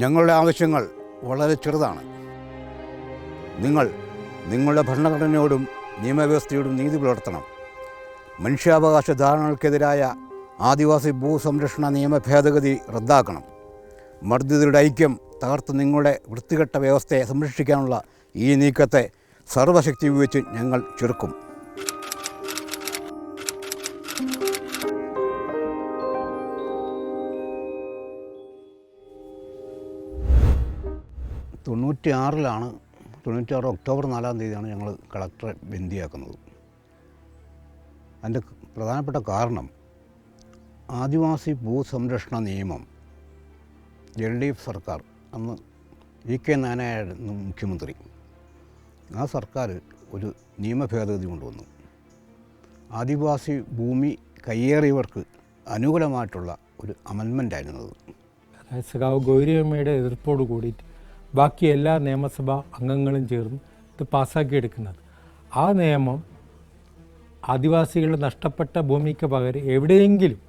ഞങ്ങളുടെ ആവശ്യങ്ങൾ വളരെ ചെറുതാണ്. നിങ്ങൾ നിങ്ങളുടെ ഭരണഘടനയോടും നിയമവ്യവസ്ഥയോടും നീതി പുലർത്തണം. മനുഷ്യാവകാശ ധാരണകൾക്കെതിരായ ആദിവാസി ഭൂസംരക്ഷണ നിയമ ഭേദഗതി റദ്ദാക്കണം. മർദ്ദിതരുടെ ഐക്യം തകർത്ത് നിങ്ങളുടെ വൃത്തികെട്ട വ്യവസ്ഥയെ സംരക്ഷിക്കാനുള്ള ഈ നീക്കത്തെ സർവശക്തി ഉപയോഗിച്ച് ഞങ്ങൾ ചെറുക്കും. തൊണ്ണൂറ്റി ആറിലാണ് തൊണ്ണൂറ്റിയാറ് ഒക്ടോബർ നാലാം തീയതിയാണ് ഞങ്ങൾ കളക്ടറെ ബന്ദിയാക്കുന്നത്. അതിന്റെ പ്രധാനപ്പെട്ട കാരണം ആദിവാസി ഭൂസംരക്ഷണ നിയമം എൽ ഡി എഫ് സർക്കാർ അന്ന് ഇ കെ നാനായിരുന്നു മുഖ്യമന്ത്രി. ആ സർക്കാർ ഒരു നിയമ ഭേദഗതി കൊണ്ടുവന്നു. ആദിവാസി ഭൂമി കയ്യേറിയവർക്ക് അനുകൂലമായിട്ടുള്ള ഒരു അമെൻമെന്റായിരുന്നു അത്. അതായത് സഖാവ് ഗൗരിയമ്മയുടെ എതിർപ്പോട് കൂടിയിട്ട് ബാക്കി എല്ലാ നിയമസഭാ അംഗങ്ങളും ചേർന്ന് ഇത് പാസ്സാക്കിയെടുക്കുന്നത്. ആ നിയമം ആദിവാസികളുടെ നഷ്ടപ്പെട്ട ഭൂമിക്ക് പകരം എവിടെയെങ്കിലും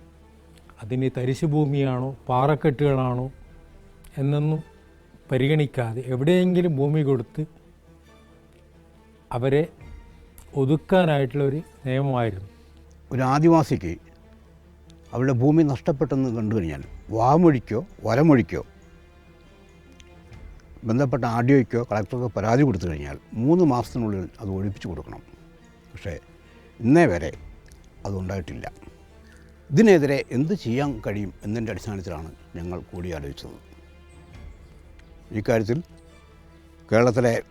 അതിന് തരിശു ഭൂമിയാണോ പാറക്കെട്ടുകളാണോ എന്നൊന്നും പരിഗണിക്കാതെ എവിടെയെങ്കിലും ഭൂമി കൊടുത്ത് അവരെ ഒതുക്കാനായിട്ടുള്ള ഒരു നിയമമായിരുന്നു. ഒരു ആദിവാസിക്ക് അവരുടെ ഭൂമി നഷ്ടപ്പെട്ടെന്ന് കണ്ടു കഴിഞ്ഞാൽ വാമൊഴിക്കോ വലമൊഴിക്കോ ബന്ധപ്പെട്ട ആർ ഡി കളക്ടർക്കോ പരാതി കൊടുത്തു കഴിഞ്ഞാൽ മൂന്ന് മാസത്തിനുള്ളിൽ അത് ഒഴിപ്പിച്ചു കൊടുക്കണം. പക്ഷേ ഇന്നേ വരെ അതുണ്ടായിട്ടില്ല ഇതിനെതിരെ എന്ത് ചെയ്യാൻ കഴിയും എന്നതിന്റെ അടിസ്ഥാനത്തിലാണ് ഞങ്ങൾ കൂടിയാലോചിച്ചത്. ഇക്കാര്യത്തിൽ കേരളത്തിലെ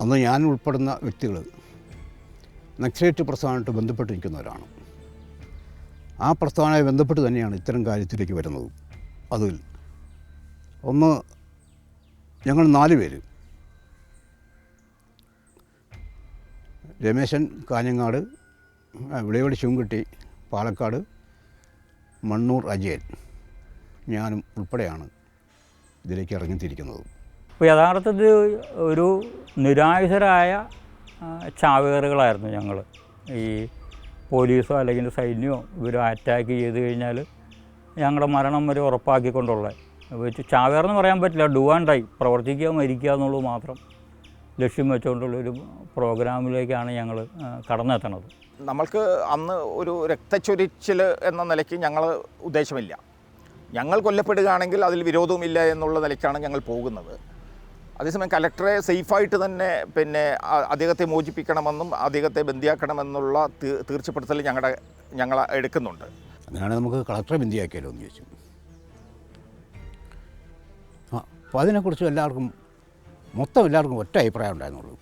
അന്ന് ഞാൻ ഉൾപ്പെടുന്ന വ്യക്തികൾ നക്സലേറ്റ് പ്രസ്ഥാനമായിട്ട് ബന്ധപ്പെട്ടിരിക്കുന്നവരാണ്. ആ പ്രസ്ഥാനവുമായി ബന്ധപ്പെട്ട് തന്നെയാണ് ഇത്തരം കാര്യത്തിലേക്ക് വരുന്നത്. അതിൽ ഒന്ന് ഞങ്ങൾ നാല് പേര്. രമേശൻ കാഞ്ഞങ്ങാട് വിളയോട് ശിവൻകുട്ടി പാലക്കാട് മണ്ണൂർ അജയൻ. ഞാനും ഉൾപ്പെടെയാണ് ഇതിലേക്ക് ഇറങ്ങിത്തിരിക്കുന്നത്. അപ്പോൾ യഥാർത്ഥത്തിൽ ഒരു നിരായുധരായ ചാവേറുകളായിരുന്നു ഞങ്ങൾ. ഈ പോലീസോ അല്ലെങ്കിൽ സൈന്യമോ ഇവർ അറ്റാക്ക് ചെയ്ത് കഴിഞ്ഞാൽ ഞങ്ങളുടെ മരണം വരെ ഉറപ്പാക്കിക്കൊണ്ടുള്ള വെച്ച് ചാവേറെന്ന് പറയാൻ പറ്റില്ല. ഡു ആൻഡ് ഡൈ പ്രവർത്തിക്കുക മരിക്കുക എന്നുള്ളത് മാത്രം ലക്ഷ്യം വെച്ചുകൊണ്ടുള്ളൊരു പ്രോഗ്രാമിലേക്കാണ് ഞങ്ങൾ കടന്നെത്തണത് നമ്മൾക്ക് അന്ന് ഒരു രക്തച്ചൊരിച്ചിൽ എന്ന നിലയ്ക്ക് ഞങ്ങൾ ഉദ്ദേശമില്ല. ഞങ്ങൾ കൊല്ലപ്പെടുകയാണെങ്കിൽ അതിൽ വിരോധവുമില്ല എന്നുള്ള നിലയ്ക്കാണ് ഞങ്ങൾ പോകുന്നത്. അതേസമയം കലക്ടറെ സേഫായിട്ട് തന്നെ പിന്നെ അദ്ദേഹത്തെ മോചിപ്പിക്കണമെന്നും അദ്ദേഹത്തെ ബന്ധിയാക്കണമെന്നുള്ള തീ- തീർച്ചപ്പെടുത്തൽ ഞങ്ങളുടെ ഞങ്ങൾ എടുക്കുന്നുണ്ട്. അങ്ങനെയാണെങ്കിൽ നമുക്ക് കളക്ടറെ ബന്ധിയാക്കിയാലോ എന്ന് ചോദിച്ചു. അപ്പോൾ അതിനെക്കുറിച്ച് എല്ലാവർക്കും മൊത്തം എല്ലാവർക്കും ഒറ്റ അഭിപ്രായം ഉണ്ടായിരുന്നുള്ളൂ.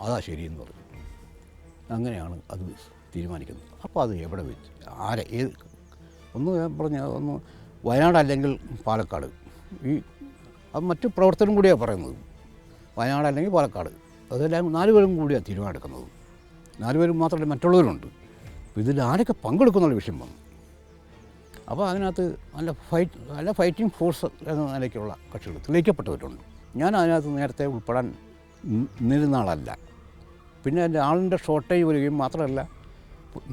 അതാ ശരിയെന്ന് പറഞ്ഞു അങ്ങനെയാണ് അത് തീരുമാനിക്കുന്നത്. അപ്പോൾ അത് എവിടെ വെച്ച് ആരെ ഏത് ഒന്ന് ഞാൻ പറഞ്ഞ ഒന്ന് വയനാട് അല്ലെങ്കിൽ പാലക്കാട്. ഈ അത് മറ്റു പ്രവർത്തനം കൂടിയാണ് പറയുന്നത്. വയനാട് അല്ലെങ്കിൽ പാലക്കാട്. അതെല്ലാം നാല് പേരും കൂടിയാണ് തീരുമാനം എടുക്കുന്നത്. നാല് പേരും മാത്രമല്ല മറ്റുള്ളവരുണ്ട്. ഇതിൽ ആരൊക്കെ പങ്കെടുക്കുന്നുള്ള വിഷയം വന്നു. അപ്പോൾ അതിനകത്ത് നല്ല ഫൈറ്റ് നല്ല ഫൈറ്റിംഗ് ഫോഴ്സ് എന്ന നിലയ്ക്കുള്ള കക്ഷികൾ തെളിയിക്കപ്പെട്ടവരുണ്ട് ഞാൻ അതിനകത്ത് നേരത്തെ ഉൾപ്പെടാൻ നിന്നിരുന്ന ആളല്ല. പിന്നെ എന്റെ ആളിന്റെ ഷോർട്ടേജ് വരികയും മാത്രമല്ല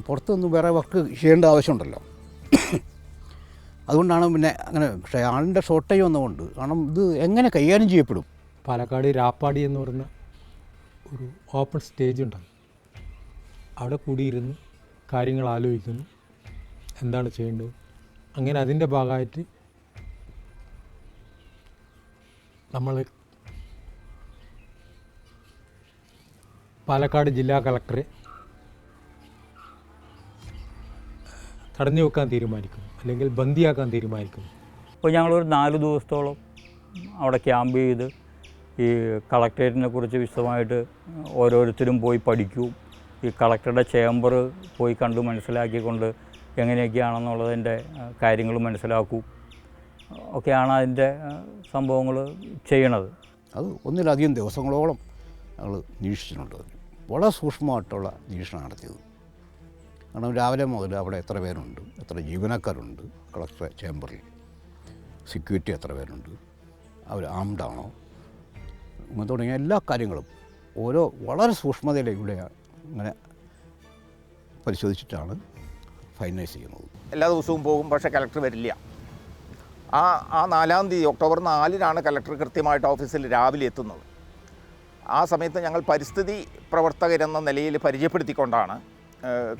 പുറത്തുനിന്ന് വേറെ വർക്ക് ചെയ്യേണ്ട ആവശ്യമുണ്ടല്ലോ. അതുകൊണ്ടാണ് പിന്നെ അങ്ങനെ പക്ഷേ ആളിന്റെ ഷോർട്ടേജ് വന്നതുകൊണ്ട് കാരണം ഇത് എങ്ങനെ കൈകാര്യം ചെയ്യപ്പെടും? പാലക്കാട് രാപ്പാടി എന്ന് പറയുന്ന ഒരു ഓപ്പൺ സ്റ്റേജ് ഉണ്ടാകും അവിടെ കൂടിയിരുന്ന് കാര്യങ്ങൾ ആലോചിക്കുന്നു. എന്താണ് ചെയ്യേണ്ടത്? അങ്ങനെ അതിന്റെ ഭാഗമായിട്ട് നമ്മൾ പാലക്കാട് ജില്ലാ കളക്ടറെ തടഞ്ഞു വെക്കാൻ തീരുമാനിക്കുന്നു അല്ലെങ്കിൽ ബന്ദിയാക്കാൻ തീരുമാനിക്കുന്നു. അപ്പോൾ ഞങ്ങളൊരു നാല് ദിവസത്തോളം അവിടെ ക്യാമ്പ് ചെയ്ത് ഈ കളക്ടറേറ്റിനെ കുറിച്ച് വിശദമായിട്ട് ഓരോരുത്തരും പോയി പഠിക്കും. ഈ കളക്ടറുടെ ചേംബർ പോയി കണ്ട് മനസ്സിലാക്കിക്കൊണ്ട് എങ്ങനെയൊക്കെയാണെന്നുള്ളതിന്റെ കാര്യങ്ങൾ മനസ്സിലാക്കൂ. ഒക്കെയാണ് അതിന്റെ സംഭവങ്ങൾ ചെയ്യണത്. അത് ഒന്നിലധികം ദിവസങ്ങളോളം ഞങ്ങൾ നിരീക്ഷിച്ചിട്ടുണ്ട്. വളരെ സൂക്ഷ്മമായിട്ടുള്ള നിരീക്ഷണം നടത്തിയത്. കാരണം രാവിലെ മുതൽ അവിടെ എത്ര പേരുണ്ട് എത്ര ജീവനക്കാരുണ്ട് കളക്ടർ ചേംബറിൽ. സെക്യൂരിറ്റി എത്ര പേരുണ്ട് അവർ ആംഡാണോ അങ്ങനെ തുടങ്ങിയ എല്ലാ കാര്യങ്ങളും ഓരോ വളരെ സൂക്ഷ്മതയിലൂടെ അങ്ങനെ പരിശോധിച്ചിട്ടാണ് ഫൈനലൈസ് ചെയ്യുന്നത്. എല്ലാ ദിവസവും പോകും പക്ഷേ കലക്ടർ വരില്ല. ആ ആ നാലാം തീയതി ഒക്ടോബർ നാലിനാണ് കലക്ടർ കൃത്യമായിട്ട് ഓഫീസിൽ രാവിലെ എത്തുന്നത്. ആ സമയത്ത് ഞങ്ങൾ പരിസ്ഥിതി പ്രവർത്തകരെന്ന നിലയിൽ പരിചയപ്പെടുത്തിക്കൊണ്ടാണ്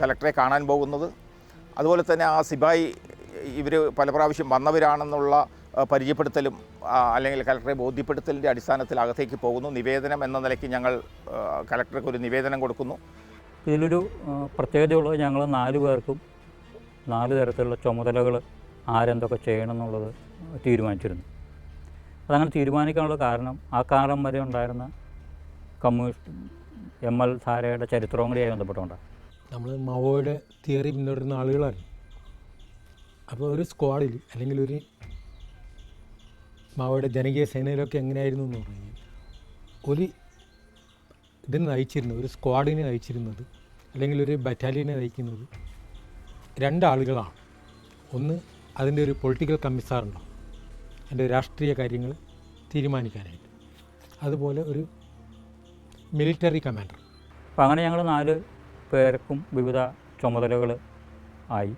കലക്ടറെ കാണാൻ പോകുന്നത്. അതുപോലെ തന്നെ ആ സിബായി ഇവർ പല പ്രാവശ്യം വന്നവരാണെന്നുള്ള പരിചയപ്പെടുത്തലും അല്ലെങ്കിൽ കലക്ടറെ ബോധ്യപ്പെടുത്തലിന്റെ അടിസ്ഥാനത്തിൽ അകത്തേക്ക് പോകുന്നു. നിവേദനം എന്ന നിലയ്ക്ക് ഞങ്ങൾ കലക്ടർക്ക് ഒരു നിവേദനം കൊടുക്കുന്നു. ഇതിലൊരു പ്രത്യേകതയുള്ളത് ഞങ്ങൾ നാലു പേർക്കും നാല് തരത്തിലുള്ള ചുമതലകൾ ആരെന്തൊക്കെ ചെയ്യണം എന്നുള്ളത് തീരുമാനിച്ചിരുന്നു. അതങ്ങനെ തീരുമാനിക്കാനുള്ള കാരണം ആ കാലം വരെ ഉണ്ടായിരുന്ന കമ്മ്യൂണിസ്റ്റ് എം എൽ ധാരയുടെ ചരിത്രവും കൂടിയായി ബന്ധപ്പെട്ടുകൊണ്ടാണ്. നമ്മൾ മാവോയുടെ തിയറി പിന്തുടരുന്ന ആളുകളാണ്. അപ്പോൾ ഒരു സ്ക്വാഡിൽ അല്ലെങ്കിൽ ഒരു മാവോയുടെ ജനകീയ സേനയിലൊക്കെ എങ്ങനെയായിരുന്നു എന്ന് പറഞ്ഞു ഒരു ഇതിന് നയിച്ചിരുന്നത് ഒരു സ്ക്വാഡിനെ നയിച്ചിരുന്നത് അല്ലെങ്കിൽ ഒരു ബറ്റാലിയനെ നയിക്കുന്നത് രണ്ടാളുകളാണ്. ഒന്ന് അതിന്റെ ഒരു പൊളിറ്റിക്കൽ കമ്മിസാറുണ്ടാവും അതിന്റെ രാഷ്ട്രീയ കാര്യങ്ങൾ തീരുമാനിക്കാനായിട്ട്. അതുപോലെ ഒരു മിലിറ്ററി കമാൻഡർ അപ്പോൾ അങ്ങനെ ഞങ്ങൾ നാല് പേർക്കും വിവിധ ചുമതലകൾ ആയി.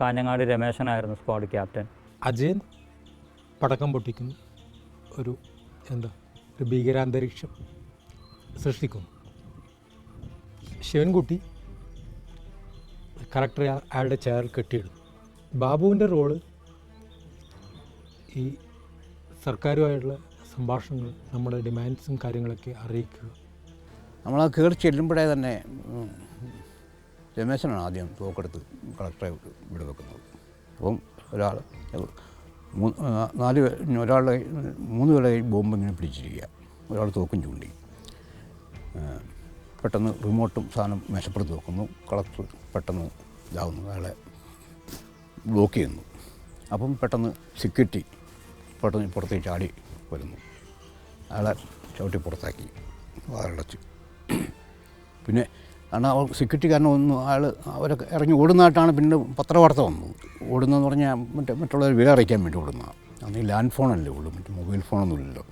കാഞ്ഞങ്ങാട് രമേശനായിരുന്നു സ്ക്വാഡ് ക്യാപ്റ്റൻ അജയൻ പടക്കം പൊട്ടിക്കുന്നു. ഒരു എന്താ ഒരു ഭീകരാന്തരീക്ഷം സൃഷ്ടിക്കുന്നു. ശിവൻകുട്ടി കറക്ടറെ ആ- അയാളുടെ ചെയറിൽ കെട്ടിയിടും. ബാബുവിന്റെ റോൾ ഈ സർക്കാരുമായിട്ടുള്ള സംഭാഷണങ്ങൾ നമ്മുടെ ഡിമാൻഡ്സും കാര്യങ്ങളൊക്കെ അറിയിക്കുക. നമ്മൾ കയറി ചെല്ലുമ്പോഴേ തന്നെ രമേശനാണ് ആദ്യം തോക്കെടുത്ത് കളക്ടറെ ഇവിടെ വെക്കുന്നത് അപ്പം ഒരാൾ നാല് ഒരാളുടെ മൂന്ന് പേരുടെ ബോംബ് ഇങ്ങനെ പിടിച്ചിരിക്കുക. ഒരാൾ തോക്കും ചൂണ്ടി. പെട്ടെന്ന് റിമോട്ടും സാധനം മെച്ചപ്പെടുത്തി വെക്കുന്നു. കളക്ടർ പെട്ടെന്ന് ഇതാവുന്നു. അയാളെ ബ്ലോക്ക് ചെയ്യുന്നു. അപ്പം പെട്ടെന്ന് സെക്യൂരിറ്റി പെട്ടെന്ന് പുറത്തേക്ക് ചാടി വരുന്നു. അയാളെ ചവിട്ടി പുറത്താക്കി. വാറടച്ചു. പിന്നെ കാരണം അവർ കാരണം ഒന്ന് അയാൾ അവരൊക്കെ ഇറങ്ങി ഓടുന്നതായിട്ടാണ് പിന്നെ പത്രവാർത്ത വന്നത്. ഓടുന്നതെന്ന് പറഞ്ഞാൽ മറ്റേ മറ്റുള്ളവർ വില അറിയിക്കാൻ വേണ്ടി ഓടുന്നതാണ്. അന്ന് ലാൻഡ് ഫോണല്ലേ ഉള്ളൂ. മറ്റേ മൊബൈൽ ഫോണൊന്നും ഇല്ലല്ലോ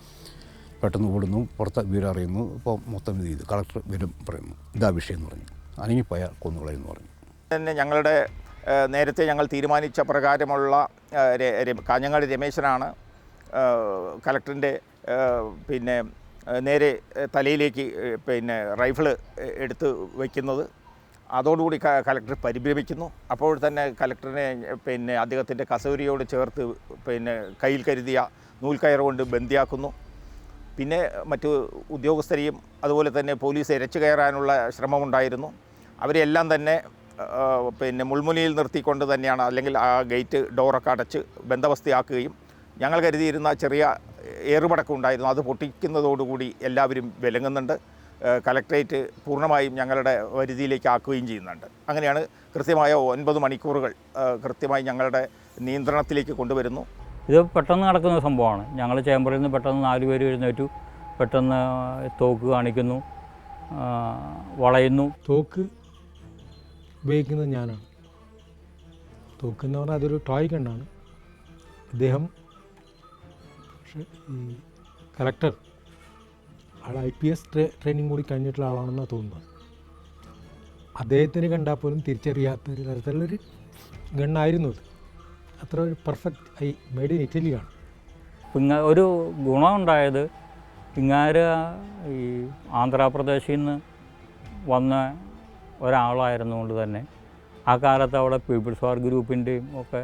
പെട്ടെന്ന് ഓടുന്നു പുറത്ത് വിവരം അറിയുന്നു ഇപ്പോൾ മൊത്തം ഇത് ചെയ്തു. കളക്ടർ വരും പറയുന്നു ഇതാ വിഷയം എന്ന് പറഞ്ഞു. അനങ്ങിപ്പോയാൽ കൊന്നുകളയെന്ന് പറഞ്ഞു. തന്നെ ഞങ്ങളുടെ നേരത്തെ ഞങ്ങൾ തീരുമാനിച്ച പ്രകാരമുള്ള കാഞ്ഞങ്ങാടി രമേശനാണ് കലക്ടറിന്റെ പിന്നെ നേരെ തലയിലേക്ക് പിന്നെ റൈഫിൾ എടുത്ത് വയ്ക്കുന്നത് അതോടുകൂടി കലക്ടർ പരിഭ്രമിക്കുന്നു. അപ്പോൾ തന്നെ കലക്ടറിനെ പിന്നെ അദ്ദേഹത്തിന്റെ കസൂരിയോട് ചേർത്ത് പിന്നെ കയ്യിൽ കരുതിയ നൂൽക്കയർ കൊണ്ട് ബന്ദിയാക്കുന്നു. പിന്നെ മറ്റു ഉദ്യോഗസ്ഥരെയും അതുപോലെ തന്നെ പോലീസ് ഇരച്ചു കയറാനുള്ള ശ്രമമുണ്ടായിരുന്നു. അവരെല്ലാം തന്നെ പിന്നെ മുൾമുനയിൽ നിർത്തിക്കൊണ്ട് തന്നെയാണ് അല്ലെങ്കിൽ ആ ഗേറ്റ് ഡോറൊക്കെ അടച്ച് ബന്ധവസ്ഥയാക്കുകയും ഞങ്ങൾ കരുതിയിരുന്ന ചെറിയ ഏറുപടക്കം ഉണ്ടായിരുന്നു. അത് പൊട്ടിക്കുന്നതോടുകൂടി എല്ലാവരും വിലങ്ങുന്നുണ്ട്. കലക്ട്രേറ്റ് പൂർണമായും ഞങ്ങളുടെ പരിധിയിലേക്ക് ആക്കുകയും ചെയ്യുന്നുണ്ട്. അങ്ങനെയാണ് കൃത്യമായ ഒൻപത് മണിക്കൂറുകൾ കൃത്യമായി ഞങ്ങളുടെ നിയന്ത്രണത്തിലേക്ക് കൊണ്ടുവരുന്നു. ഇത് പെട്ടെന്ന് നടക്കുന്ന സംഭവമാണ്. ഞങ്ങൾ ചേംബറിൽ നിന്ന് പെട്ടെന്ന് നാല് പേര് എഴുന്നേറ്റു. പെട്ടെന്ന് തോക്ക് കാണിക്കുന്നു. വളയുന്നു. തോക്ക് ഉപയോഗിക്കുന്നത് ഞാനാണ്. തോക്ക് എന്ന് പറഞ്ഞാൽ അതൊരു ടോയ് കണ്ണാണ് അദ്ദേഹം ഈ കലക്ടർ ആൾ ഐ പി എസ് ട്രെയിനിങ് കൂടി കഴിഞ്ഞിട്ടുള്ള ആളാണെന്നാണ് തോന്നുന്നത്. അദ്ദേഹത്തിന് കണ്ടാൽ പോലും തിരിച്ചറിയാത്ത ഒരു തരത്തിലുള്ളൊരു ഗണ്ണായിരുന്നു അത്. അത്ര ഒരു പെർഫെക്റ്റ് ഐ മെയ്ഡ് ഇൻ ഇറ്റലിയാണ് പിങ്ങ ഒരു ഗുണമുണ്ടായത് പിങ്ങാര് ഈ ആന്ധ്രാപ്രദേശിൽ നിന്ന് വന്ന ഒരാളായിരുന്നുകൊണ്ട് തന്നെ. ആ കാലത്ത് അവിടെ പീപ്പിൾസ് വാർ ഗ്രൂപ്പിന്റെയും ഒക്കെ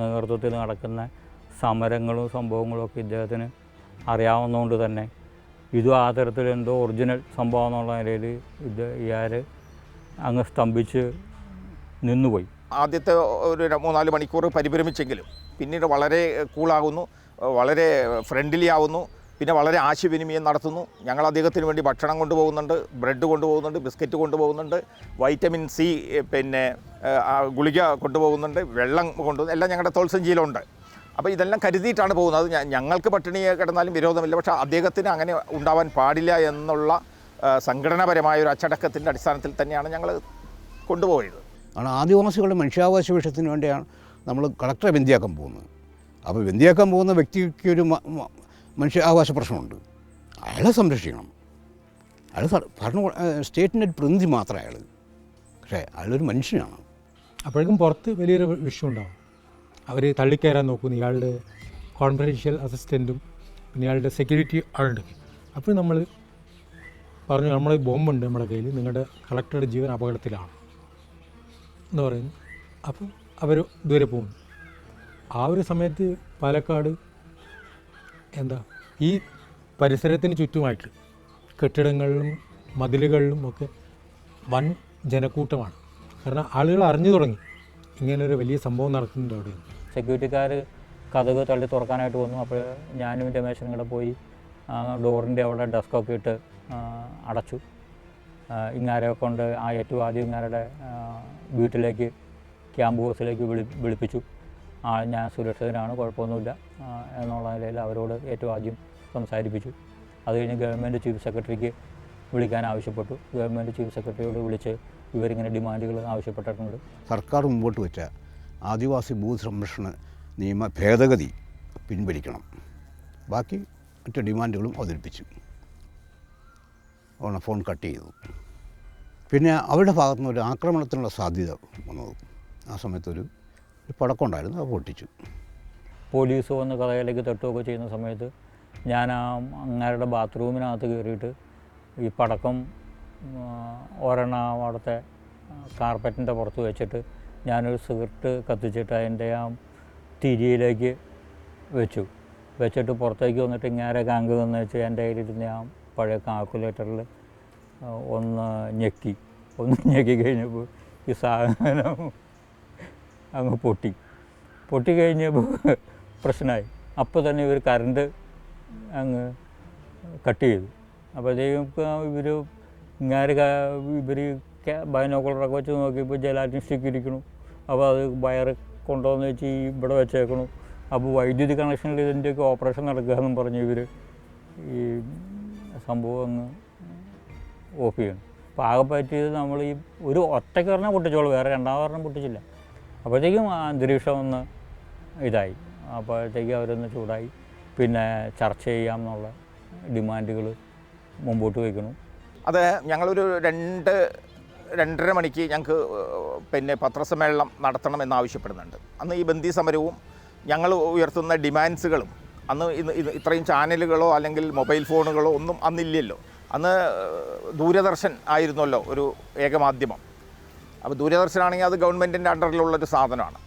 നേതൃത്വത്തിൽ നടക്കുന്ന സമരങ്ങളും സംഭവങ്ങളും ഒക്കെ ഇദ്ദേഹത്തിന് അറിയാവുന്നതുകൊണ്ട് തന്നെ. ഇതും ആ തരത്തിൽ എന്തോ ഒറിജിനൽ സംഭവം എന്നുള്ള നിലയിൽ ഇത് ഇയാൾ അങ്ങ് സ്തംഭിച്ച് നിന്നുപോയി. ആദ്യത്തെ ഒരു മൂന്നാൽ മണിക്കൂർ പരിഭ്രമിച്ചെങ്കിലും പിന്നീട് വളരെ കൂളാകുന്നു വളരെ ഫ്രണ്ട്ലി ആവുന്നു പിന്നെ വളരെ ആശയവിനിമയം നടത്തുന്നു. ഞങ്ങൾ അദ്ദേഹത്തിന് വേണ്ടി ഭക്ഷണം കൊണ്ടുപോകുന്നുണ്ട് ബ്രെഡ് കൊണ്ടുപോകുന്നുണ്ട് ബിസ്ക്കറ്റ് കൊണ്ടുപോകുന്നുണ്ട് വൈറ്റമിൻ സി പിന്നെ ഗുളിക കൊണ്ടുപോകുന്നുണ്ട് വെള്ളം കൊണ്ടുപോകുന്നു എല്ലാം ഞങ്ങളുടെ തോൽസഞ്ചിയിലുണ്ട്. അപ്പോൾ ഇതെല്ലാം കരുതിയിട്ടാണ് പോകുന്നത്. ഞങ്ങൾക്ക് പട്ടിണി കിടന്നാലും വിരോധമില്ല. പക്ഷേ അദ്ദേഹത്തിന് അങ്ങനെ ഉണ്ടാവാൻ പാടില്ല എന്നുള്ള സംഘടനാപരമായ ഒരു അച്ചടക്കത്തിന്റെ അടിസ്ഥാനത്തിൽ തന്നെയാണ് ഞങ്ങൾ കൊണ്ടുപോയത്. ആണ് ആദിവാസികളുടെ മനുഷ്യാവകാശ വിഷയത്തിന് വേണ്ടിയാണ് നമ്മൾ കളക്ടറെ ബന്ധിയാക്കാൻ പോകുന്നത്. അപ്പോൾ ബന്ധിയാക്കാൻ പോകുന്ന വ്യക്തിക്ക് ഒരു മനുഷ്യാവകാശ പ്രശ്നമുണ്ട്. അയാളെ സംരക്ഷിക്കണം. അയാൾ ഭരണ സ്റ്റേറ്റിന്റെ പ്രതിനിധി മാത്രം അയാൾ. പക്ഷേ അയാളൊരു മനുഷ്യനാണ്. അപ്പോഴേക്കും പുറത്ത് വലിയൊരു വിഷയം ഉണ്ടാവും. അവർ തള്ളിക്കയറാൻ നോക്കുന്നു. ഇയാളുടെ കോൺഫിഡൻഷ്യൽ അസിസ്റ്റന്റും പിന്നെ ഇയാളുടെ സെക്യൂരിറ്റി ആളുണ്ട് അപ്പോൾ നമ്മൾ പറഞ്ഞു നമ്മൾ ബോംബുണ്ട് നമ്മുടെ കയ്യിൽ നിങ്ങളുടെ കളക്ടറുടെ ജീവൻ അപകടത്തിലാണ്. എന്ന് പറയുന്നു. അപ്പം അവർ ദൂരെ പോകുന്നു. ആ ഒരു സമയത്ത് പാലക്കാട് എന്താ ഈ പരിസരത്തിന് ചുറ്റുമായിട്ട് കെട്ടിടങ്ങളിലും മതിലുകളിലും ഒക്കെ വൻ ജനക്കൂട്ടമാണ്. കാരണം ആളുകൾ അറിഞ്ഞു തുടങ്ങി ഇങ്ങനൊരു വലിയ സംഭവം നടക്കുന്നുണ്ട് അവിടെ. സെക്യൂരിറ്റിക്കാർ കഥക് തള്ളി തുറക്കാനായിട്ട് വന്നു. അപ്പോൾ ഞാനും രമേശനും കൂടെ പോയി ഡോറിന്റെ അവിടെ ഡെസ്കൊക്കെ ഇട്ട് അടച്ചു. ഇങ്ങാരെ കൊണ്ട് ആ ഏറ്റവും ആദ്യം ഇങ്ങാരുടെ വീട്ടിലേക്ക് ക്യാമ്പ് ഹൗസിലേക്ക് വിളി വിളിപ്പിച്ചു. ആ ഞാൻ സുരക്ഷിതനാണ് കുഴപ്പമൊന്നുമില്ല എന്നുള്ള നിലയിൽ അവരോട് ഏറ്റവും ആദ്യം സംസാരിപ്പിച്ചു. അത് കഴിഞ്ഞ് ഗവൺമെന്റ് ചീഫ് സെക്രട്ടറിക്ക് വിളിക്കാൻ ആവശ്യപ്പെട്ടു. ഗവൺമെന്റ് ചീഫ് സെക്രട്ടറിയോട് വിളിച്ച് ഇവരിങ്ങനെ ഡിമാൻഡുകൾ ആവശ്യപ്പെട്ടിട്ടുണ്ട്. സർക്കാർ മുമ്പോട്ട് വെച്ച ആദിവാസി ഭൂസംരക്ഷണ സംരക്ഷണ നിയമ ഭേദഗതി പിൻവലിക്കണം. ബാക്കി മറ്റു ഡിമാൻഡുകളും അവതരിപ്പിച്ചു. ഫോൺ കട്ട് ചെയ്തു. പിന്നെ അവരുടെ ഭാഗത്തു നിന്ന് ഒരു ആക്രമണത്തിനുള്ള സാധ്യത വന്നത് ആ സമയത്തൊരു ഒരു പടക്കമുണ്ടായിരുന്നു അത് പൊട്ടിച്ചു. പോലീസ് വന്ന് കഥയിലേക്ക് തട്ടുകയൊക്കെ ചെയ്യുന്ന സമയത്ത് ഞാൻ ആ അങ്ങാരുടെ ബാത്റൂമിനകത്ത് കയറിയിട്ട് ഈ പടക്കം ഒരെണ്ണ അവിടുത്തെ കാർപ്പറ്റിന്റെ പുറത്ത് വെച്ചിട്ട് ഞാനൊരു സിഗരറ്റ് കത്തിച്ചിട്ട് അതിന്റെ ആ തിരിയിലേക്ക് വെച്ചു. വെച്ചിട്ട് പുറത്തേക്ക് വന്നിട്ട് ഇങ്ങാരെ കാങ്ക് എന്ന് വെച്ച് എന്റെ കയ്യിലിരുന്ന ആ പഴയ കാൽക്കുലേറ്ററിൽ ഒന്ന് ഞെക്കി. ഒന്ന് ഞെക്കി കഴിഞ്ഞപ്പോൾ ഈ സാധനം അങ്ങ് പൊട്ടി. പൊട്ടി കഴിഞ്ഞപ്പോൾ പ്രശ്നമായി അപ്പോൾ തന്നെ ഇവർ കറണ്ട് അങ്ങ് കട്ട് ചെയ്തു. അപ്പോഴത്തേക്കും ഇവർ ഇങ്ങനെ ഇവർ ബൈനോക്കുളറൊക്കെ വെച്ച് നോക്കിയപ്പോൾ ജലാറ്റിൻ സ്റ്റിക്ക് ഇരിക്കണു. അപ്പോൾ അത് വയർ കൊണ്ടുവന്ന് വെച്ച് ഈ ഇവിടെ വെച്ചേക്കണു. അപ്പോൾ വൈദ്യുതി കണക്ഷനിൽ ഇതിന്റെയൊക്കെ ഓപ്പറേഷൻ നടക്കുക എന്നും പറഞ്ഞ് ഇവർ ഈ സംഭവം അങ്ങ് ഓഫ് ചെയ്യണം. ആകെ പറ്റിയത് നമ്മൾ ഈ ഒരു ഒറ്റയ്ക്ക് പൊട്ടിച്ചോളൂ വേറെ രണ്ടാമറിനെ പൊട്ടിച്ചില്ല. അപ്പോഴത്തേക്കും അന്തരീക്ഷം ഒന്ന് ഇതായി. അപ്പോഴത്തേക്കും അവരൊന്ന് ചൂടായി. പിന്നെ ചർച്ച ചെയ്യാം എന്നുള്ള ഡിമാൻഡുകൾ മുമ്പോട്ട് വയ്ക്കണം. അത് ഞങ്ങളൊരു രണ്ട് രണ്ടര മണിക്ക് ഞങ്ങൾക്ക് പിന്നെ പത്രസമ്മേളനം നടത്തണമെന്ന് ആവശ്യപ്പെടുന്നുണ്ട്. അന്ന് ഈ ബന്ദി സമരവും ഞങ്ങൾ ഉയർത്തുന്ന ഡിമാൻഡ്സുകളും അന്ന് ഇന്ന് ഇത് ഇത്രയും ചാനലുകളോ അല്ലെങ്കിൽ മൊബൈൽ ഫോണുകളോ ഒന്നും അന്നില്ലല്ലോ. അന്ന് ദൂരദർശൻ ആയിരുന്നല്ലോ ഒരു ഏകമാധ്യമം. അപ്പോൾ ദൂരദർശൻ ആണെങ്കിൽ അത് ഗവൺമെന്റിന്റെ അണ്ടറിലുള്ളൊരു സാധനമാണ്.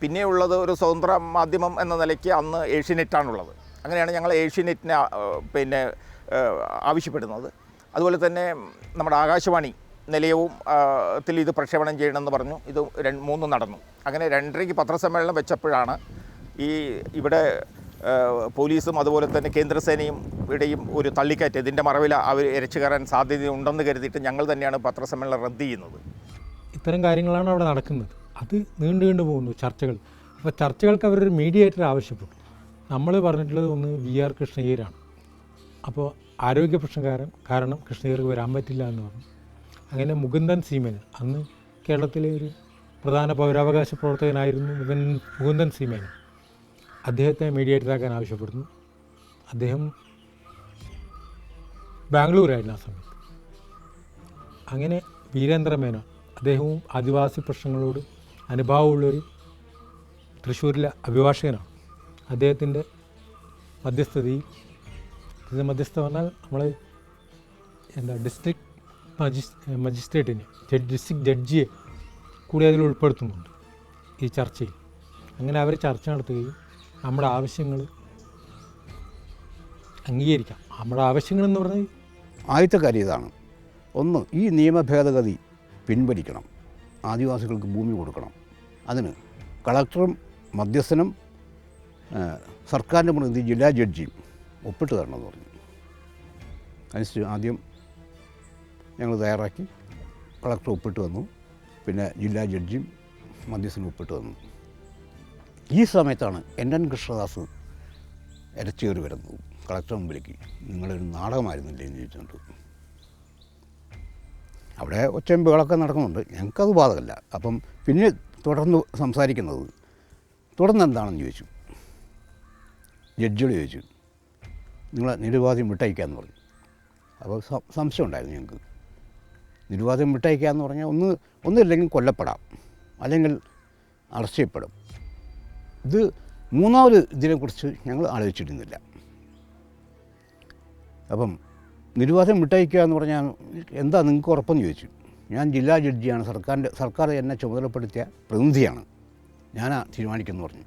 പിന്നെയുള്ളത് ഒരു സ്വതന്ത്ര മാധ്യമം എന്ന നിലയ്ക്ക് അന്ന് ഏഷ്യനെറ്റാണുള്ളത്. അങ്ങനെയാണ് ഞങ്ങൾ ഏഷ്യനെറ്റിനെ പിന്നെ ആവശ്യപ്പെടുന്നത്. അതുപോലെ തന്നെ നമ്മുടെ ആകാശവാണി നിലയവും ത്തിൽ ഇത് പ്രക്ഷേപണം ചെയ്യണമെന്ന് പറഞ്ഞു. ഇത് രണ്ട് മൂന്നും നടന്നു. അങ്ങനെ രണ്ടരയ്ക്ക് പത്രസമ്മേളനം വെച്ചപ്പോഴാണ് ഈ ഇവിടെ പോലീസും അതുപോലെ തന്നെ കേന്ദ്രസേനയും ഇവിടെയും ഒരു തള്ളിക്കയറ്റ്. ഇതിന്റെ മറവില അവർ ഇരച്ചു കയറാൻ സാധ്യതയുണ്ടെന്ന് കരുതിയിട്ട് ഞങ്ങൾ തന്നെയാണ് പത്രസമ്മേളനം റദ്ദ് ചെയ്യുന്നത്. ഇത്തരം കാര്യങ്ങളാണ് അവിടെ നടക്കുന്നത്. അത് നീണ്ടു നീണ്ടു പോകുന്നു ചർച്ചകൾ. അപ്പോൾ ചർച്ചകൾക്ക് അവരൊരു മീഡിയേറ്റർ ആവശ്യപ്പെട്ടു. നമ്മൾ പറഞ്ഞിട്ടുള്ളത് ഒന്ന് വി ആർ കൃഷ്ണയ്യരാണ്. അപ്പോൾ ആരോഗ്യ പ്രശ്നകാരം കാരണം കൃഷ്ണയ്യർക്ക് വരാൻ പറ്റില്ല എന്ന് പറഞ്ഞു. അങ്ങനെ മുകുന്ദൻ സീമൻ അന്ന് കേരളത്തിലെ ഒരു പ്രധാന പൗരാവകാശ പ്രവർത്തകനായിരുന്നു മുകുന്ദൻ സീമൻ. അദ്ദേഹത്തെ മീഡിയേറ്ററാക്കാൻ ആവശ്യപ്പെടുന്നു. അദ്ദേഹം ബാംഗ്ലൂരായിരുന്നു ആ സമയത്ത്. അങ്ങനെ വീരേന്ദ്ര മേനോൻ അദ്ദേഹവും ആദിവാസി പ്രശ്നങ്ങളോട് അനുഭാവമുള്ളൊരു തൃശ്ശൂരിലെ അഭിഭാഷകനാണ്. അദ്ദേഹത്തിന്റെ മധ്യസ്ഥതയിൽ ഇതിന്റെ മധ്യസ്ഥ പറഞ്ഞാൽ നമ്മൾ എന്താ ഡിസ്ട്രിക്ട് മജിസ് മജിസ്ട്രേറ്റിനെ ഡിസ്ട്രിക്ട് ജഡ്ജിയെ കൂടി അതിൽ ഉൾപ്പെടുത്തുന്നുണ്ട് ഈ ചർച്ചയിൽ. അങ്ങനെ അവർ ചർച്ച നടത്തുകയും നമ്മുടെ ആവശ്യങ്ങൾ അംഗീകരിക്കാം. നമ്മുടെ ആവശ്യങ്ങൾ എന്ന് പറഞ്ഞാൽ ആദ്യത്തെ കാര്യം ഇതാണ്. ഒന്ന് ഈ നിയമഭേദഗതി പിൻവലിക്കണം. ആദിവാസികൾക്ക് ഭൂമി കൊടുക്കണം. അതിന് കളക്ടറും മധ്യസ്ഥനും സർക്കാരിന്റെ പ്രതിനിധി ജില്ലാ ജഡ്ജിയും ഒപ്പിട്ട് തരണമെന്ന് പറഞ്ഞു. അനുസരിച്ച് ആദ്യം ഞങ്ങൾ തയ്യാറാക്കി കളക്ടർ ഒപ്പിട്ട് വന്നു. പിന്നെ ജില്ലാ ജഡ്ജിയും മധ്യസ്ഥനും ഒപ്പിട്ട് വന്നു. ഈ സമയത്താണ് എൻ എൻ കൃഷ്ണദാസ് ഇരച്ചേറി വരുന്നത്. കളക്ടർ മുമ്പിലേക്ക് നിങ്ങളൊരു നാടകമായിരുന്നില്ലേ എന്ന് ചോദിച്ചുകൊണ്ട് അവിടെ ഒച്ചമ്പുകളൊക്കെ നടക്കുന്നുണ്ട്. ഞങ്ങൾക്കത് ബാധകമല്ല. അപ്പം പിന്നെ തുടർന്ന് സംസാരിക്കുന്നത് തുടർന്ന് എന്താണെന്ന് ചോദിച്ചു. ജഡ്ജിയോട് ചോദിച്ചു. നിങ്ങൾ നിരുപാധികം വിട്ടയക്കാന്ന് പറഞ്ഞു. അപ്പോൾ സംശയം ഉണ്ടായിരുന്നു ഞങ്ങൾക്ക്. നിരുപാധികം വിട്ടയക്കാന്ന് പറഞ്ഞാൽ ഒന്ന് ഒന്നുമില്ലെങ്കിൽ കൊല്ലപ്പെടാം. അല്ലെങ്കിൽ അറസ്റ്റ് ചെയ്യപ്പെടും. ഇത് മൂന്നാമത് ഇതിനെക്കുറിച്ച് ഞങ്ങൾ ആലോചിച്ചിരുന്നില്ല. അപ്പം നിരുവാസം വിട്ടയക്കുക എന്ന് പറഞ്ഞാൽ എന്താ നിങ്ങൾക്ക് ഉറപ്പെന്ന് ചോദിച്ചു. ഞാൻ ജില്ലാ ജഡ്ജിയാണ് സർക്കാരിന്റെ സർക്കാർ എന്നെ ചുമതലപ്പെടുത്തിയ പ്രതിനിധിയാണ്. ഞാനാ തീരുമാനിക്കുമെന്ന് പറഞ്ഞു.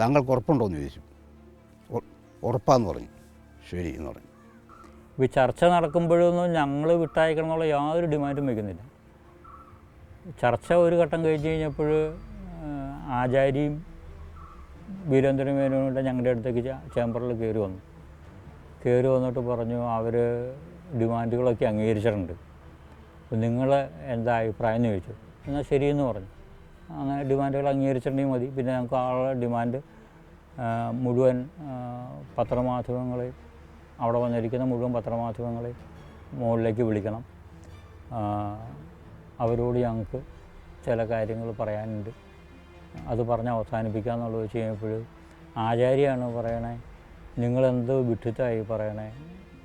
താങ്കൾക്ക് ഉറപ്പുണ്ടോ എന്ന് ചോദിച്ചു. ഉറപ്പാന്ന് പറഞ്ഞു. ശരി എന്ന് പറഞ്ഞു. ഇപ്പോൾ ചർച്ച നടക്കുമ്പോഴൊന്നും ഞങ്ങൾ വിട്ടയക്കണം എന്നുള്ള യാതൊരു ഡിമാൻഡും വയ്ക്കുന്നില്ല. ചർച്ച ഒരു ഘട്ടം കഴിഞ്ഞ് കഴിഞ്ഞപ്പോൾ ആചാരിയും വീരേന്ദ്ര മേനോനും ഞങ്ങളുടെ അടുത്തേക്ക് ചേംബറിൽ കയറി വന്നു. കയറി വന്നിട്ട് പറഞ്ഞു അവർ ഡിമാൻഡുകളൊക്കെ അംഗീകരിച്ചിട്ടുണ്ട്. നിങ്ങൾ എന്താ അഭിപ്രായം? എന്ന് ചോദിച്ചു. എന്നാൽ ശരിയെന്ന് പറഞ്ഞു. അങ്ങനെ ഡിമാൻഡുകൾ അംഗീകരിച്ചിട്ടുണ്ടെങ്കിൽ മതി. പിന്നെ നമുക്ക് ആളുടെ ഡിമാൻഡ് മുഴുവൻ പത്രമാധ്യമങ്ങളെ അവിടെ വന്നിരിക്കുന്ന മുഴുവൻ പത്രമാധ്യമങ്ങളെ മുകളിലേക്ക് വിളിക്കണം. അവരോട് ഞങ്ങൾക്ക് ചില കാര്യങ്ങൾ പറയാനുണ്ട്. അത് പറഞ്ഞ് അവസാനിപ്പിക്കുക എന്നുള്ളത് വെച്ച് കഴിഞ്ഞപ്പോൾ ആചാര്യാണ് പറയണേ നിങ്ങളെന്ത് വിട്ടിട്ടായി പറയണേ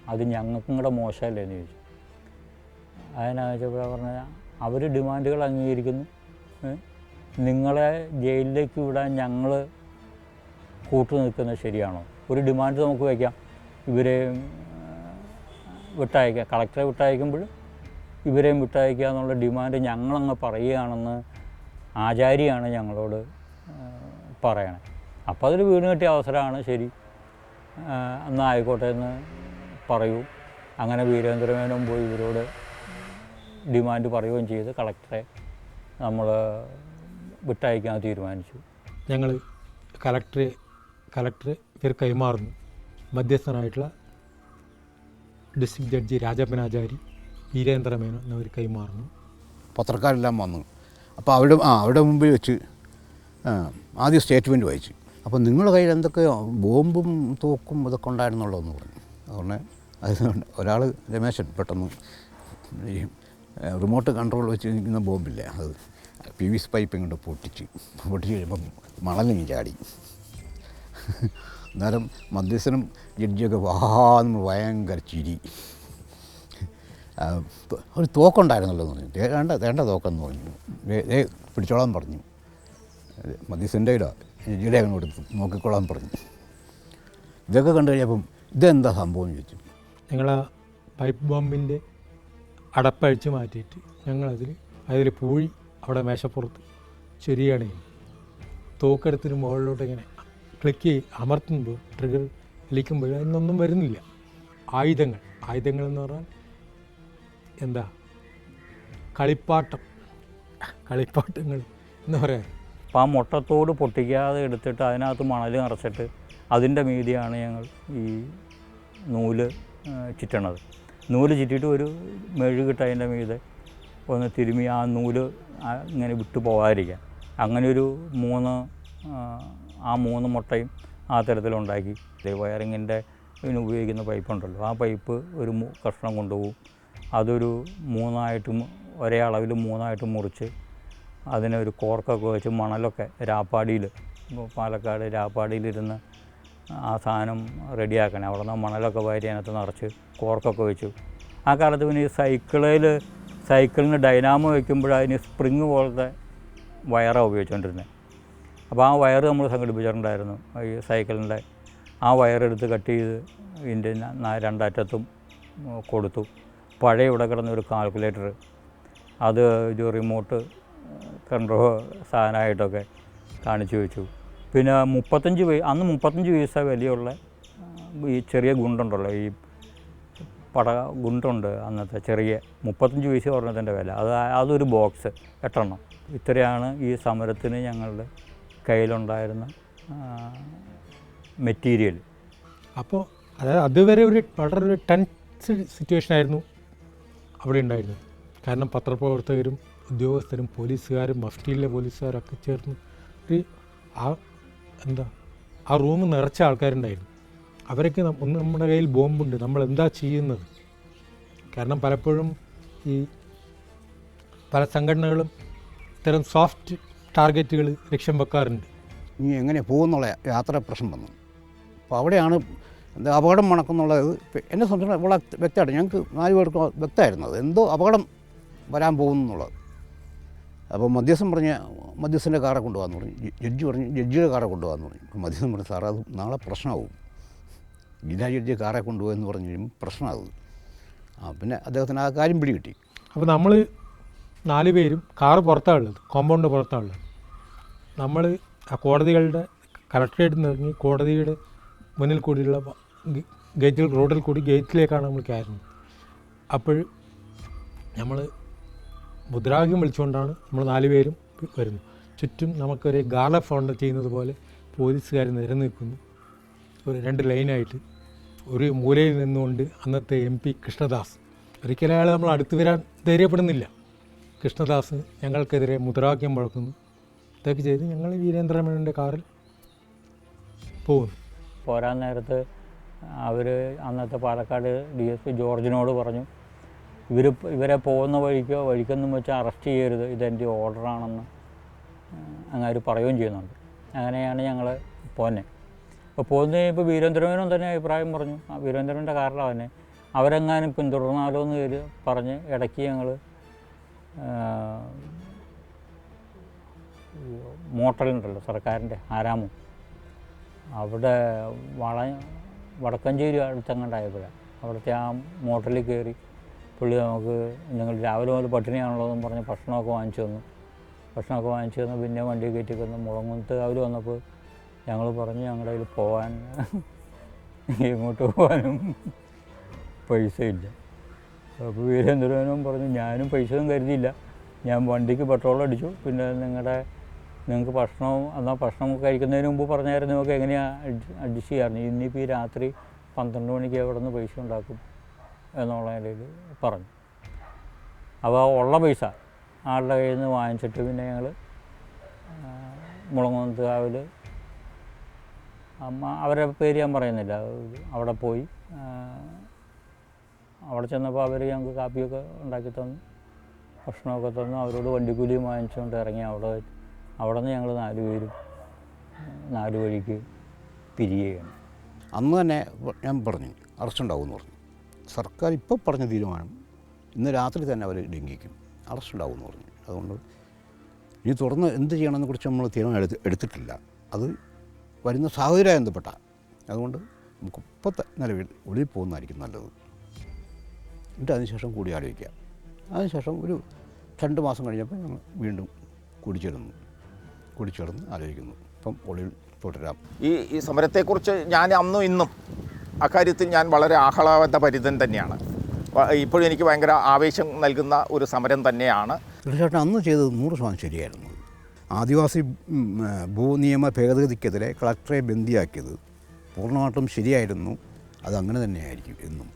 അത് ഞങ്ങൾക്കും കൂടെ മോശമല്ലേ? എന്ന് ചോദിച്ചു. അതിനാവശ്യപ്പോഴാണ് പറഞ്ഞാൽ അവർ ഡിമാൻഡുകൾ അംഗീകരിക്കുന്നു. നിങ്ങളെ ജയിലിലേക്ക് വിടാൻ ഞങ്ങൾ കൂട്ടു നിൽക്കുന്നത് ശരിയാണോ? ഒരു ഡിമാൻഡ് നമുക്ക് വയ്ക്കാം. ഇവരെ വിട്ടയക്കുക കളക്ടറെ വിട്ടയക്കുമ്പോൾ ഇവരെയും വിട്ടയക്കുക എന്നുള്ള ഡിമാൻഡ് ഞങ്ങളങ്ങ് പറയുകയാണെന്ന് ആചാര്യാണ് ഞങ്ങളോട് പറയണത് പറയണേ. അപ്പോൾ അതിൽ വീണ് കിട്ടിയ അവസരമാണ് ശരി. അന്ന് എന്നാൽ ആയിക്കോട്ടെ എന്ന് പറയൂ. അങ്ങനെ വീരേന്ദ്രമേനും പോയി ഇവരോട് ഡിമാൻഡ് പറയുകയും ചെയ്ത് കളക്ടറെ നമ്മൾ വിട്ടയക്കാൻ തീരുമാനിച്ചു. ഞങ്ങൾ കളക്ടർ കളക്ടർ ഇവർ കൈമാറുന്നു. മധ്യസ്ഥനായിട്ടുള്ള ഡിസ്ട്രിക്ട് ജഡ്ജി രാജപ്പനാചാരി വീരേന്ദ്രമേനോ എന്നിവർ കൈമാറുന്നു. പത്രക്കാരെല്ലാം വന്നു. അപ്പോൾ അവിടെ ആ അവിടെ മുമ്പിൽ വെച്ച് ആദ്യം സ്റ്റേറ്റ്മെന്റ് വായിച്ചു. അപ്പോൾ നിങ്ങളുടെ കയ്യിൽ എന്തൊക്കെയോ ബോംബും തോക്കും ഇതൊക്കെ ഉണ്ടായിരുന്നുള്ളതെന്ന് പറഞ്ഞു. അതുകൊണ്ട് അതുകൊണ്ട് ഒരാൾ രമേശൻ പെട്ടെന്ന് ഈ റിമോട്ട് കൺട്രോൾ വെച്ചിരിക്കുന്ന ബോംബില്ല അത് പി വി പൈപ്പ് ഇങ്ങോട്ട് പൊട്ടിച്ച്. പൊട്ടിച്ച് കഴിയുമ്പം മണലിങ്ങ് ചാടി. അന്നേരം മധ്യസ്ഥനും ജഡ്ജിയൊക്കെ വാഹാന്ന് ഭയങ്കര ചിരി. ഒരു തോക്കുണ്ടായിരുന്നല്ലോ എന്ന് പറഞ്ഞു. "ദേ വേണ്ട വേണ്ട തോക്കെന്ന് പറഞ്ഞു. ദേ പിടിച്ചോളാൻ പറഞ്ഞു. മധ്യസ്ഥന്റെ ഇടോ അങ്ങനെ അങ്ങ് കൊടുത്തു നോക്കിക്കോളാൻ പറഞ്ഞു. ഇതൊക്കെ കണ്ടു കഴിഞ്ഞപ്പം ഇതെന്താ സംഭവം ചോദിച്ചു. ഞങ്ങൾ ആ പൈപ്പ് ബോംബിന്റെ അടപ്പഴിച്ച് മാറ്റിയിട്ട് ഞങ്ങളതിൽ അതിൽ പൂഴി അവിടെ മേശപ്പുറത്ത് ശരിയാണ് തോക്കെടുത്തിന് മുകളിലോട്ട് ഇങ്ങനെ ക്ലിക്ക് ചെയ്ത് അമർത്തുമ്പോൾ ട്രിഗർ വലിക്കുമ്പോൾ അതിനൊന്നും വരുന്നില്ല. ആയുധങ്ങൾ ആയുധങ്ങൾ എന്ന് പറഞ്ഞാൽ എന്താ? കളിപ്പാട്ടം. കളിപ്പാട്ടങ്ങൾ. എന്ന് പറയാം? അപ്പോൾ ആ മുട്ടത്തോട് പൊട്ടിക്കാതെ എടുത്തിട്ട് അതിനകത്ത് മണൽ നിറച്ചിട്ട് അതിന്റെ മീതിയാണ് ഞങ്ങൾ ഈ നൂൽ ചുറ്റണത്. നൂൽ ചുറ്റിയിട്ട് ഒരു മെഴുകിട്ട് അതിന്റെ മീതെ ഒന്ന് തിരുമ്മി ആ നൂൽ ഇങ്ങനെ വിട്ടു പോകാതിരിക്കാൻ. അങ്ങനെ ഒരു മൂന്ന് ആ, മൂന്ന് മുട്ടയും ആ തരത്തിലുണ്ടാക്കി. വയറിങ്ങിന്റെ ഇതിന് ഉപയോഗിക്കുന്ന പൈപ്പുണ്ടല്ലോ. ആ പൈപ്പ് ഒരു കഷ്ണം കൊണ്ടുപോകും. അതൊരു മൂന്നായിട്ട് ഒരേ അളവിൽ മൂന്നായിട്ട് മുറിച്ച് അതിനൊരു കോർക്കൊക്കെ വെച്ച് മണലൊക്കെ രാപ്പാടിയിൽ പാലക്കാട് രാപ്പാടിയിലിരുന്ന് ആ സാധനം റെഡിയാക്കണേ. അവിടെ നിന്ന് മണലൊക്കെ വാരി അതിനകത്ത് നിറച്ച് കോർക്കൊക്കെ വെച്ചു. ആ കാലത്ത് പിന്നെ ഈ സൈക്കിളിൽ സൈക്കിളിന് ഡൈനാമോ വയ്ക്കുമ്പോൾ അതിന് സ്പ്രിങ് പോലത്തെ വയറാണ് ഉപയോഗിച്ചുകൊണ്ടിരുന്നത് അപ്പോൾ ആ വയർ നമ്മൾ സംഘടിപ്പിച്ചിട്ടുണ്ടായിരുന്നു ഈ സൈക്കിളിന്റെ. ആ വയറെടുത്ത് കട്ട് ചെയ്ത് ഇതിന്റെ രണ്ടറ്റത്തും കൊടുത്തു. പഴയ ഇവിടെ കിടന്ന ഒരു കാൽക്കുലേറ്റർ അത് ഒരു റിമോട്ട് കൺട്രോൾ സാധനമായിട്ടൊക്കെ കാണിച്ചു വെച്ചു. പിന്നെ മുപ്പത്തഞ്ച് അന്ന് മുപ്പത്തഞ്ച് പൈസ വിലയുള്ള ഈ ചെറിയ ഗുണ്ടുണ്ടല്ലോ ഈ പട ഗുണ്ടുണ്ട് അന്നത്തെ ചെറിയ മുപ്പത്തഞ്ച് പൈസ ഒരെണ്ണത്തിന്റെ വില. അത് അതൊരു ബോക്സ് എട്ടെണ്ണം. ഇത്രയാണ് ഈ സമരത്തിന് ഞങ്ങളുടെ കയ്യിലുണ്ടായിരുന്ന മെറ്റീരിയൽ അപ്പോൾ അതായത് അതുവരെ ഒരു വളരെ ഒരു ടെൻസ് സിറ്റുവേഷൻ ആയിരുന്നു. അവിടെ ഉണ്ടായിരുന്നത്. കാരണം പത്രപ്രവർത്തകരും ഉദ്യോഗസ്ഥരും പോലീസുകാരും മഫ്റ്റിയിലെ പോലീസുകാരൊക്കെ ചേർന്ന് ഒരു ആ എന്താ ആ റൂം നിറച്ച ആൾക്കാരുണ്ടായിരുന്നു. അവരൊക്കെ ഒന്ന് നമ്മുടെ കയ്യിൽ ബോംബുണ്ട്. നമ്മൾ എന്താ ചെയ്യുന്നത്? കാരണം പലപ്പോഴും ഈ പല സംഘടനകളും ഇത്തരം സോഫ്റ്റ് ടാർഗറ്റുകൾ ലക്ഷ്യം വെക്കാറുണ്ട്. ഇനി എങ്ങനെ പോകുന്നുള്ള യാത്ര പ്രശ്നം വന്നു. അപ്പോൾ അവിടെയാണ് എന്താ അപകടം മണക്കുന്നുള്ളത്? എന്നെ സംബന്ധിച്ച് വളരെ വ്യക്തമായിട്ട് ഞങ്ങൾക്ക് നാല് പേർക്ക് വ്യക്തമായിരുന്നത് എന്തോ അപകടം വരാൻ പോകുന്നു എന്നുള്ളത് അപ്പോൾ മധ്യസ്ഥം പറഞ്ഞ മധ്യസ്ഥന്റെ കാറെ കൊണ്ടുപോകാന്ന് പറഞ്ഞു. ജഡ്ജി പറഞ്ഞു ജഡ്ജിയുടെ കാറെ കൊണ്ടുപോകാന്ന് പറഞ്ഞു. മധ്യസ്ഥം പറഞ്ഞു സാറേ അത് നാളെ പ്രശ്നമാവും ജില്ലാ ജഡ്ജി കാറെ കൊണ്ടുപോയെന്ന് പറഞ്ഞു കഴിയുമ്പോൾ പ്രശ്നമാകും. ആ പിന്നെ അദ്ദേഹത്തിന് ആ കാര്യം പിടികിട്ടി. അപ്പോൾ നമ്മൾ നാല് പേരും കാറ് പുറത്താണ് ഉള്ളത് കോമ്പൗണ്ട് പുറത്താണ് ഉള്ളത്. നമ്മൾ ആ കോടതികളുടെ കളക്ടറേറ്റ് നിന്ന് ഇറങ്ങി കോടതിയുടെ മുന്നിൽ കൂടിയുള്ള ഗേറ്റിൽ റോഡിൽ കൂടി ഗേറ്റിലേക്കാണ് നമ്മൾ കയറുന്നത്. അപ്പോൾ നമ്മൾ മുദ്രാവാക്യം വിളിച്ചുകൊണ്ടാണ് നമ്മൾ നാലുപേരും വരുന്നത്. ചുറ്റും നമുക്കൊരു ഗാല ഫൗണ്ട് ചെയ്യുന്നത് പോലെ പോലീസുകാർ നിരനിൽക്കുന്നു ഒരു രണ്ട് ലൈനായിട്ട്. ഒരു മൂലയിൽ നിന്നുകൊണ്ട് അന്നത്തെ എം പി കൃഷ്ണദാസ്. ഒരിക്കലും അയാൾ നമ്മൾ അടുത്ത് വരാൻ ധൈര്യപ്പെടുന്നില്ല. കൃഷ്ണദാസ് ഞങ്ങൾക്കെതിരെ മുദ്രാവാക്യം മുഴക്കുന്നു ഇതൊക്കെ ചെയ്ത് ഞങ്ങൾ വീരേന്ദ്രമേനന്റെ കാറിൽ പോകുന്നു. പോരാൻ നേരത്ത് അവർ അന്നത്തെ പാലക്കാട് ഡി എസ് പി ജോർജിനോട് പറഞ്ഞു ഇവർ ഇവരെ പോകുന്ന വഴിക്കോ വഴിക്കൊന്നും വെച്ച് അറസ്റ്റ് ചെയ്യരുത്. ഇതെന്റെ ഓർഡറാണെന്ന്. അങ്ങനെ പറയുകയും ചെയ്യുന്നുണ്ട്. അങ്ങനെയാണ് ഞങ്ങൾ പോന്നെ. അപ്പോൾ പോകുന്നത് ഇപ്പോൾ വീരേന്ദ്രമേനും തന്നെ അഭിപ്രായം പറഞ്ഞു. ആ വീരേന്ദ്രന്റെ കാറിലാണ് തന്നെ അവരെങ്ങാനും പിന്തുടർന്നാലോ എന്ന് കയറി പറഞ്ഞ് ഇടയ്ക്ക് ഞങ്ങൾ മോട്ടലുണ്ടല്ലോ സർക്കാരിന്റെ ആരാമം. അവിടെ വള വടക്കഞ്ചേരി അടുത്തങ്ങണ്ടായപ്പോഴാണ് അവിടുത്തെ ആ മോട്ടറിൽ കയറി പുള്ളി നമുക്ക് ഞങ്ങൾ രാവിലെ മുതൽ പട്ടിണിയാണല്ലോ എന്നും പറഞ്ഞ് ഭക്ഷണമൊക്കെ വാങ്ങിച്ചു തന്നു. ഭക്ഷണമൊക്കെ വാങ്ങിച്ചു തന്നു പിന്നെ വണ്ടി കയറ്റി തന്നു മുളങ്ങുന്നത്ത് അവർ വന്നപ്പോൾ ഞങ്ങൾ പറഞ്ഞു ഞങ്ങളുടെ കയ്യിൽ പോകാൻ എങ്ങോട്ട് പോകാനും പൈസ ഇല്ല അപ്പോൾ വീരേന്ദ്രനും പറഞ്ഞു ഞാനും പൈസ ഒന്നും കരുതിയില്ല. ഞാൻ വണ്ടിക്ക് പെട്രോൾ അടിച്ചു. പിന്നെ നിങ്ങളുടെ നിങ്ങൾക്ക് ഭക്ഷണവും എന്നാൽ ഭക്ഷണം കഴിക്കുന്നതിന് മുമ്പ് പറഞ്ഞായിരുന്നു നിങ്ങൾക്ക് എങ്ങനെയാണ് അഡ്ജസ്റ്റ് ചെയ്യാറുണ്ട് ഇന്നിപ്പോൾ ഈ രാത്രി പന്ത്രണ്ട് മണിക്ക് എവിടെ നിന്ന് പൈസ ഉണ്ടാക്കും എന്നുള്ള നിലയിൽ പറഞ്ഞു. അപ്പോൾ ഉള്ള പൈസ ആളുടെ കയ്യിൽ നിന്ന് വാങ്ങിച്ചിട്ട് പിന്നെ ഞങ്ങൾ മുളങ്ങുന്നത്ത് കാവിൽ അമ്മ അവരെ പേര് ഞാൻ പറയുന്നില്ല. അവിടെ പോയി അവിടെ ചെന്നപ്പോൾ അവർ ഞങ്ങൾക്ക് കാപ്പിയൊക്കെ ഉണ്ടാക്കി തന്നു ഭക്ഷണമൊക്കെ തന്നു. അവരോട് വണ്ടിക്കൂലിയും വാങ്ങിച്ചുകൊണ്ട് ഇറങ്ങി അവിടെ അവിടെ നിന്ന് ഞങ്ങൾ നാല് പേരും നാല് വഴിക്ക് പിരിയുകയാണ്. അന്ന് തന്നെ ഞാൻ പറഞ്ഞു അറസ്റ്റ് ഉണ്ടാവും എന്ന് പറഞ്ഞു. സർക്കാർ ഇപ്പോൾ പറഞ്ഞ തീരുമാനം ഇന്ന് രാത്രി തന്നെ അവർ ലംഘിക്കും. അറസ്റ്റ് ഉണ്ടാവും എന്ന് പറഞ്ഞു. അതുകൊണ്ട് ഇനി തുടർന്ന് എന്ത് ചെയ്യണമെന്ന് കുറിച്ച് നമ്മൾ തീരുമാനം എടുത്ത് എടുത്തിട്ടില്ല. അത് വരുന്ന സാഹചര്യമായി ബന്ധപ്പെട്ട. അതുകൊണ്ട് നമുക്ക് ഇപ്പോഴത്തെ നിലവിൽ ഒളിയിൽ പോകുന്നതായിരിക്കും നല്ലത്. എന്നിട്ട് അതിനുശേഷം കൂടി ആലോചിക്കാം അതിനുശേഷം ഒരു രണ്ട് മാസം കഴിഞ്ഞപ്പോൾ ഞങ്ങൾ വീണ്ടും കൂടിച്ചേരുന്നു. കൂടിച്ചേർന്ന് ആലോചിക്കുന്നു. ഇപ്പം ഒളിവിൽ തുടരാം. ഈ ഈ സമരത്തെക്കുറിച്ച് ഞാൻ അന്നും ഇന്നും അക്കാര്യത്തിൽ ഞാൻ വളരെ ആഹ്ലാദ പരിതൻ തന്നെയാണ്. ഇപ്പോഴും എനിക്ക് ഭയങ്കര ആവേശം നൽകുന്ന ഒരു സമരം തന്നെയാണ്. തീർച്ചയായിട്ടും അന്ന് ചെയ്തത് നൂറ് ശതമാനം ശരിയായിരുന്നു. ആദിവാസി ഭൂനിയമ ഭേദഗതിക്കെതിരെ കളക്ടറെ ബന്ദിയാക്കിയത് പൂർണമായിട്ടും ശരിയായിരുന്നു. അതങ്ങനെ തന്നെയായിരിക്കും എന്നും.